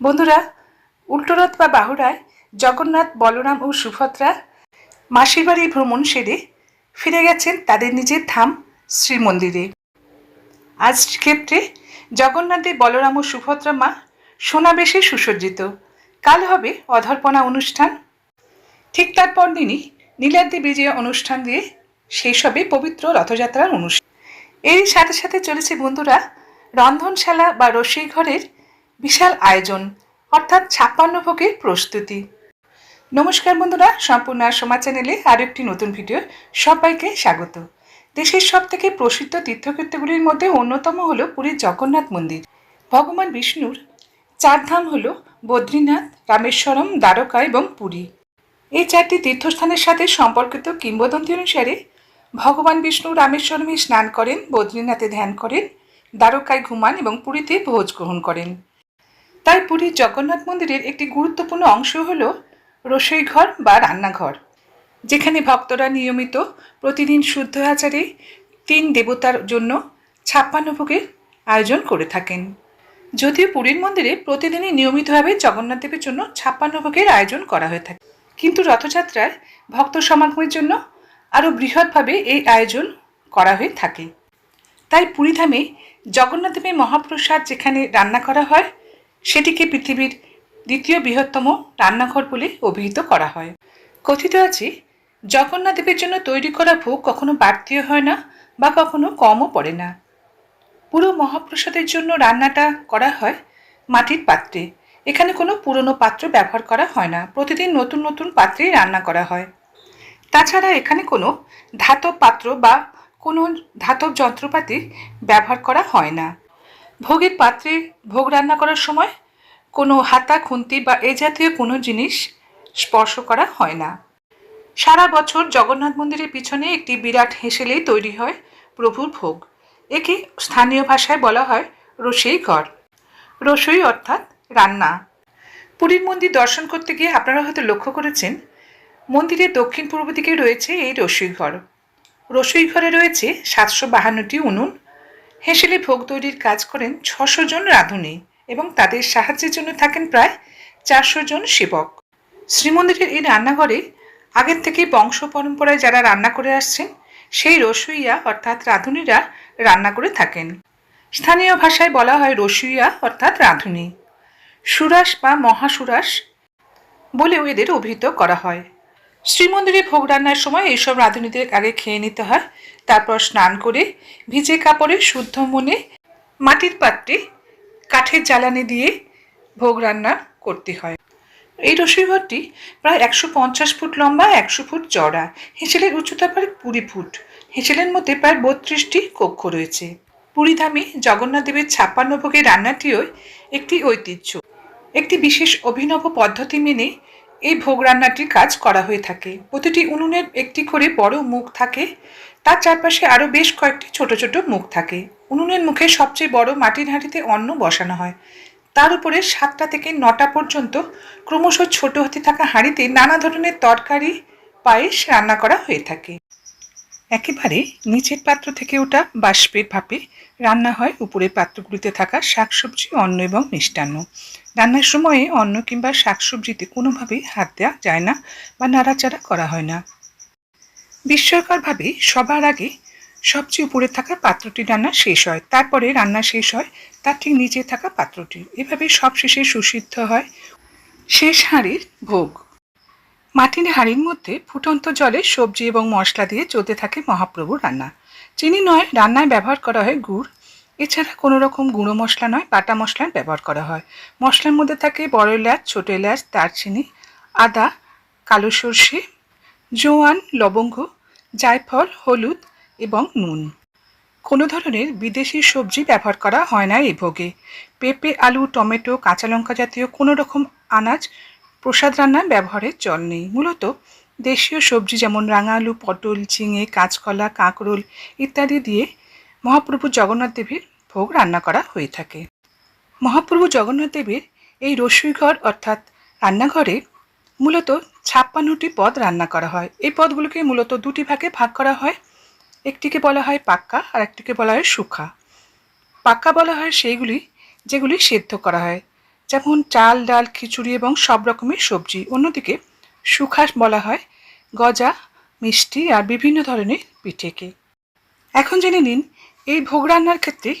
বন্ধুরা, উল্টোরথ বা বাহুরায় জগন্নাথ, বলরাম ও সুভদ্রা মাসির বাড়ি ভ্রমণ সেরে ফিরে গেছেন তাদের নিজের ধাম শ্রীমন্দিরে। আজ ক্ষেত্রে জগন্নাথদেব বলরাম ও সুভদ্রা মা সোনাবেশে সুসজ্জিত। কাল হবে অধর্পণা অনুষ্ঠান। ঠিক তারপর দিনই নীলাদ্রি বিজয় অনুষ্ঠান দিয়ে শেষ হবে পবিত্র রথযাত্রার অনুষ্ঠান। এর সাথে সাথে চলেছে বন্ধুরা, রন্ধনশালা বা রসই ঘরের বিশাল আয়োজন, অর্থাৎ ছাপ্পান্ন ভোগের প্রস্তুতি। নমস্কার বন্ধুরা, সম্পূর্ণ সমাজ চ্যানেলে আরও একটি নতুন ভিডিও সবাইকে স্বাগত। দেশের সব থেকে প্রসিদ্ধ তীর্থক্ষেত্রগুলির মধ্যে অন্যতম হল পুরীর জগন্নাথ মন্দির। ভগবান বিষ্ণুর চার ধাম হল বদ্রীনাথ, রামেশ্বরম, দ্বারকা এবং পুরী। এই চারটি তীর্থস্থানের সাথে সম্পর্কিত কিংবদন্তি অনুসারে ভগবান বিষ্ণু রামেশ্বরমে স্নান করেন, বদ্রীনাথে ধ্যান করেন, দ্বারকায় ঘুমান এবং পুরীতে ভোজ গ্রহণ করেন। তাই পুরীর জগন্নাথ মন্দিরের একটি গুরুত্বপূর্ণ অংশ হল রসই ঘর বা রান্নাঘর, যেখানে ভক্তরা নিয়মিত প্রতিদিন শুদ্ধ আচারে তিন দেবতার জন্য ছাপ্পান্ন ভোগের আয়োজন করে থাকেন। যদিও পুরীর মন্দিরে প্রতিদিনই নিয়মিতভাবে জগন্নাথ দেবের জন্য ছাপ্পান্ন ভোগের আয়োজন করা হয়ে থাকে। কিন্তু রথযাত্রায় ভক্ত সমাগমের জন্য আরও বৃহৎভাবে এই আয়োজন করা হয়ে থাকে। তাই পুরীধামে জগন্নাথদেবের মহাপ্রসাদ যেখানে রান্না করা হয় সেটিকে পৃথিবীর দ্বিতীয় বৃহত্তম রান্নাঘর বলে অভিহিত করা হয়। কথিত আছে জগন্নাথদেবের জন্য তৈরি করা ভোগ কখনো বাড়তিও হয় না বা কখনো কমও পড়ে না। পুরো মহাপ্রসাদের জন্য রান্নাটা করা হয় মাটির পাত্রে। এখানে কোনো পুরনো পাত্র ব্যবহার করা হয় না। প্রতিদিন নতুন নতুন পাত্রেই রান্না করা হয়। তাছাড়া এখানে কোনো ধাতব পাত্র বা কোনো ধাতব যন্ত্রপাতি ব্যবহার করা হয় না। ভোগের পাত্রে ভোগ রান্না করার সময় কোনো হাতা, খুন্তি বা এ জাতীয় কোনো জিনিস স্পর্শ করা হয় না। সারা বছর জগন্নাথ মন্দিরের পিছনে একটি বিরাট হেসেলেই তৈরি হয় প্রভুর ভোগ। একে স্থানীয় ভাষায় বলা হয় রসই ঘর। রসই অর্থাৎ রান্না। পুরীর মন্দির দর্শন করতে গিয়ে আপনারা হয়তো লক্ষ্য করেছেন, মন্দিরের দক্ষিণ পূর্ব দিকে রয়েছে এই রসই ঘর। রসই ঘরে রয়েছে সাতশো বাহান্নটি উনুন হেসেলে ভোগ তৈরির কাজ করেন ছশো জন রাঁধুনি এবং তাদের সাহায্যের জন্য থাকেন প্রায় চারশো জন সেবক। শ্রীমন্দিরের এই রান্নাঘরে আগের থেকে বংশ পরম্পরায় যারা রান্না করে আসছেন, সেই রসুইয়া অর্থাৎ রাঁধুনিরা রান্না করে থাকেন। স্থানীয় ভাষায় বলা হয় রসুইয়া অর্থাৎ রাঁধুনি। সুরাস বা মহাসুরাস বলেও এদের অভিহিত করা হয়। শ্রীমন্দিরে ভোগ রান্নার সময় এইসব রাঁধুনিদের আগে খেয়ে নিতে হয়। তারপর স্নান করে ভিজে কাপড়ে শুদ্ধ মনে মাটির পাত্রে কাঠের জ্বালানি দিয়ে ভোগ রান্না করতে হয়। এই রসইঘরটি প্রায় একশো পঞ্চাশ ফুট লম্বা, একশো ফুট চওড়া। হেঁচেলের উচ্চতা প্রায় কুড়ি ফুট। হেঁচেলের মধ্যে প্রায় বত্রিশটি কক্ষ রয়েছে। পুরীধামে জগন্নাথ দেবের ছাপ্পান্ন ভোগের রান্নাটিও একটি ঐতিহ্য। একটি বিশেষ অভিনব পদ্ধতি মেনে এই ভোগ রান্নাটির কাজ করা হয়ে থাকে। প্রতিটি উনুনের একটি করে বড় মুখ থাকে। তার চারপাশে আরও বেশ কয়েকটি ছোট ছোট মুখ থাকে। উনুনের মুখে সবচেয়ে বড় মাটির হাঁড়িতে অন্ন বসানো হয়। তার উপরে সাতটা থেকে নটা পর্যন্ত ক্রমশ ছোট হতে থাকা হাঁড়িতে নানা ধরনের তরকারি, পায়েস রান্না করা হয়ে থাকে। একেবারে নিচের পাত্র থেকে ওটা বাষ্পের ভাপে রান্না হয়। উপরের পাত্রগুলিতে থাকা শাকসবজি, অন্ন এবং মিষ্টান্ন। রান্নার সময়ে অন্ন কিংবা শাকসবজিতে কোনোভাবেই হাত দেওয়া যায় না বা নাড়াচাড়া করা হয় না। বিস্ময়করভাবে সবার আগে সবচেয়ে উপরে থাকা পাত্রটি রান্না শেষ হয়। তারপরে রান্না শেষ হয়, তার ঠিক নিচে থাকা পাত্রটি। এভাবে সব শেষে সুসিদ্ধ হয় শেষ হাঁড়ির ভোগ। মাটির হাঁড়ির মধ্যে ফুটন্ত জলে সবজি এবং মশলা দিয়ে চলতে থাকে মহাপ্রভুর রান্না। চিনি নয়, রান্নায় ব্যবহার করা হয় গুড়। এছাড়া কোনো রকম গুঁড়ো মশলা নয়, বাটা মশলার ব্যবহার করা হয়। মশলার মধ্যে থাকে বড় এলাচ, ছোটো এলাচ, দারচিনি, আদা, কালো সর্ষে, জোয়ান, লবঙ্গ, জায়ফল, হলুদ এবং নুন। কোনো ধরনের বিদেশি সবজি ব্যবহার করা হয় না এই ভোগে। পেঁপে, আলু, টমেটো, কাঁচা লঙ্কা জাতীয় কোনো রকম আনাজ প্রসাদ রান্নায় ব্যবহারের চল নেই। মূলত দেশীয় সবজি যেমন রাঙা আলু পটল ঝিঙে কাঁচকলা, কাঁকরোল ইত্যাদি দিয়ে মহাপ্রভু জগন্নাথ দেবের ভোগ রান্না করা হয়ে থাকে। মহাপ্রভু জগন্নাথ দেবের এই রসুইঘর অর্থাৎ রান্নাঘরে মূলত ছাপ্পান্নটি পদ রান্না করা হয়। এই পদগুলোকে মূলত দুটি ভাগে ভাগ করা হয়। একটিকে বলা হয় পাক্কা আর একটিকে বলা হয় সুখা পাক্কা বলা হয় সেইগুলি যেগুলি সেদ্ধ করা হয়। যেমন চাল, ডাল, খিচুড়ি এবং সব রকমের সবজি। অন্যদিকে সুখাস বলা হয়, গজা, মিষ্টি আর বিভিন্ন ধরনের পিঠেকে। এখন জেনে নিন, এই ভোগ রান্নার ক্ষেত্রে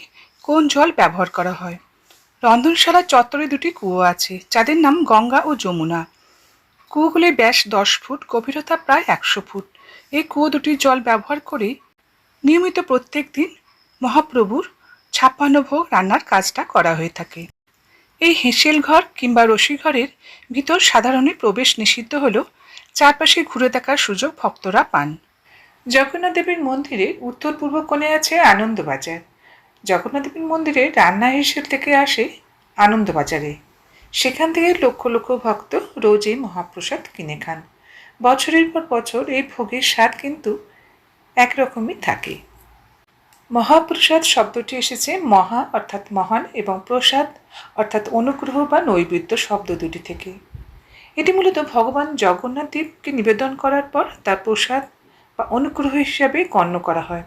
কোন জল ব্যবহার করা হয়? রন্ধনশালা চত্বরে দুটি কুয়ো আছে, যাদের নাম গঙ্গা ও যমুনা। কুয়োগুলির ব্যাস দশ ফুট, গভীরতা প্রায় একশো ফুট। এই কুয়ো দুটির জল ব্যবহার করে নিয়মিত প্রত্যেক দিন মহাপ্রভুর ছাপ্পান্ন ভোগ রান্নার কাজটা করা হয়ে থাকে। এই হেঁসেল ঘর কিংবা রসি ঘরের ভিতর সাধারণে প্রবেশ নিষিদ্ধ হলেও চারপাশে ঘুরে দেখার সুযোগ ভক্তরা পান। জগন্নাথ দেবীর মন্দিরে উত্তর পূর্ব কোণে আছে আনন্দবাজার। জগন্নাথ দেবীর মন্দিরে রান্না হেসেল থেকে আসে আনন্দবাজারে। সেখান থেকে লক্ষ লক্ষ ভক্ত রোজ এই মহাপ্রসাদ কিনে খান। বছরের পর বছর এই ভোগের স্বাদ কিন্তু একরকমই থাকে। মহাপ্রসাদ শব্দটি এসেছে মহা অর্থাৎ মহান এবং প্রসাদ অর্থাৎ অনুগ্রহ বা নৈবেদ্য শব্দ দুটি থেকে। এটি মূলত ভগবান জগন্নাথ দেবকে নিবেদন করার পর তার প্রসাদ বা অনুগ্রহ হিসাবে গণ্য করা হয়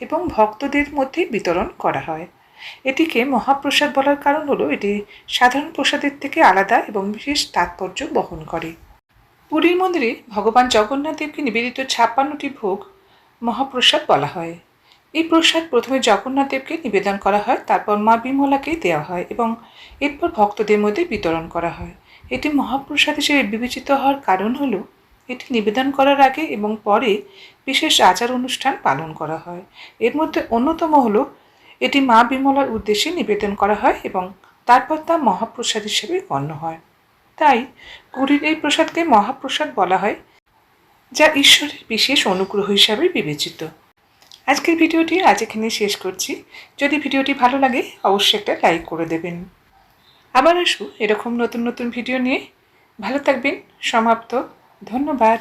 এবং ভক্তদের মধ্যে বিতরণ করা হয়। এটিকে মহাপ্রসাদ বলার কারণ হলো এটি সাধারণ প্রসাদের থেকে আলাদা এবং বিশেষ তাৎপর্য বহন করে। পুরীর মন্দিরে ভগবান জগন্নাথ দেবকে নিবেদিত ছাপ্পান্নটি ভোগ মহাপ্রসাদ বলা হয়। এই প্রসাদ প্রথমে জগন্নাথ দেবকে নিবেদন করা হয়, তারপর মা বিমলাকে দেওয়া হয় এবং এরপর ভক্তদের মধ্যে বিতরণ করা হয়। এটি মহাপ্রসাদ হিসেবে বিবেচিত হওয়ার কারণ হল, এটি নিবেদন করার আগে এবং পরে বিশেষ আচার অনুষ্ঠান পালন করা হয়। এর মধ্যে অন্যতম হলো, এটি মা বিমলার উদ্দেশ্যে নিবেদন করা হয় এবং তারপর তা মহাপ্রসাদ হিসেবে গণ্য হয়। তাই পুরীর এই প্রসাদকে মহাপ্রসাদ বলা হয়, যা ঈশ্বরের বিশেষ অনুগ্রহ হিসাবে বিবেচিত। আজকের ভিডিওটি আজ এখানে শেষ করছি। যদি ভিডিওটি ভালো লাগে, অবশ্যই একটা লাইক করে দেবেন। আবার আসব এরকম নতুন নতুন ভিডিও নিয়ে। ভালো থাকবেন, সমাপ্ত। ধন্যবাদ।